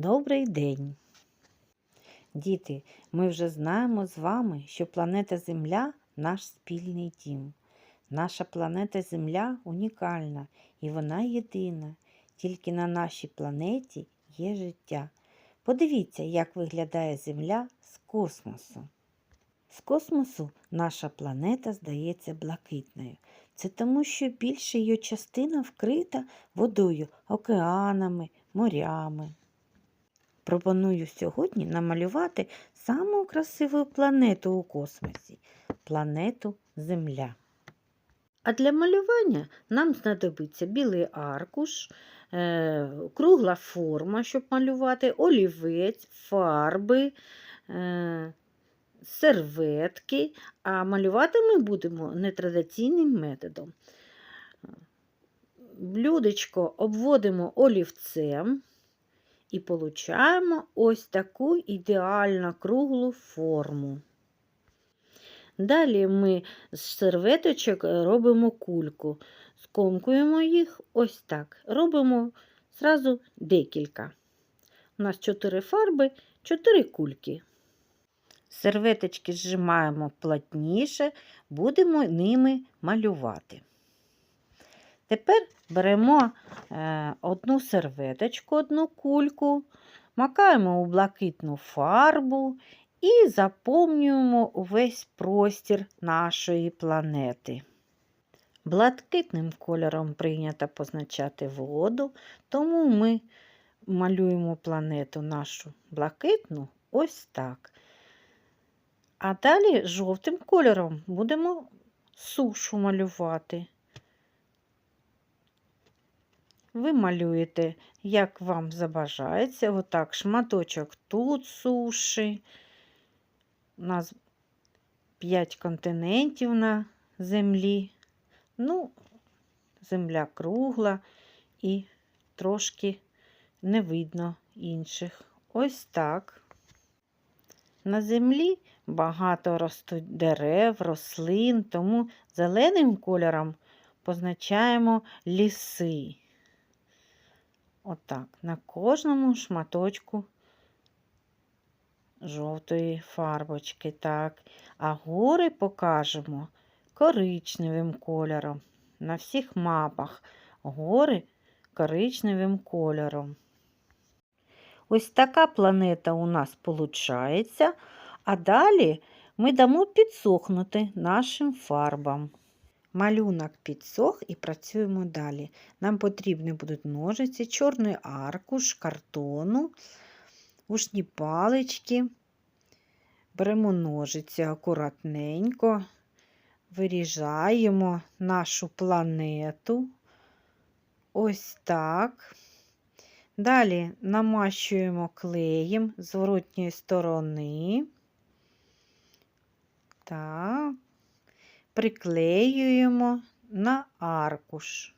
Добрий день! Діти, ми вже знаємо з вами, що планета Земля наш спільний дім. Наша планета Земля унікальна і вона єдина. Тільки на нашій планеті є життя. Подивіться, як виглядає Земля з космосу. З космосу наша планета здається блакитною. Це тому, що більша її частина вкрита водою, океанами, морями. Пропоную сьогодні намалювати саму красиву планету у космосі планету Земля. А для малювання нам знадобиться білий аркуш, е, кругла форма, щоб малювати, олівець, фарби, е, серветки. А малювати ми будемо нетрадиційним методом. Блюдечко обводимо олівцем і получаємо ось таку ідеально круглу форму. Далі ми з серветочок робимо кульку, скомкуємо їх ось так. Робимо зразу декілька. У нас чотири фарби, чотири кульки. Серветочки зжимаємо плотніше, будемо ними малювати. Тепер беремо е, одну серветочку, одну кульку, макаємо у блакитну фарбу і заповнюємо увесь простір нашої планети. Блакитним кольором прийнято позначати воду, тому ми малюємо планету нашу блакитну ось так. А далі жовтим кольором будемо сушу малювати. Ви малюєте, як вам забажається, отак шматочок тут суші. У нас 5 континентів на землі. Ну, земля кругла і трошки не видно інших. Ось так. На землі багато ростуть дерев, рослин, тому зеленим кольором позначаємо ліси. Отак, на кожному шматочку жовтої фарбочки. так. А гори покажемо коричневим кольором. На всіх мапах гори коричневим кольором. Ось така планета у нас виходить, а далі ми дамо підсохнути нашим фарбам. Малюнок підсох і працюємо далі. Нам потрібні будуть ножиці, чорний аркуш, картону, ушні палички. Беремо ножиці акуратненько, виріжаємо нашу планету. Ось так. Далі намащуємо клеєм зворотньої сторони. Так приклеюємо на аркуш.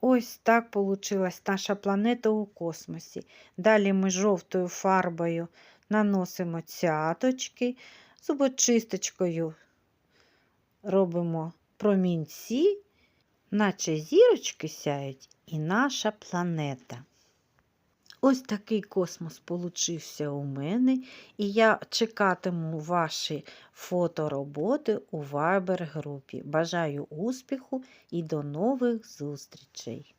Ось так вийшла наша планета у космосі. Далі ми жовтою фарбою наносимо цяточки, зубочисточкою робимо промінці, наче зірочки сяють і наша планета. Ось такий космос получився у мене, і я чекатиму ваші фотороботи у Viber групі. Бажаю успіху і до нових зустрічей!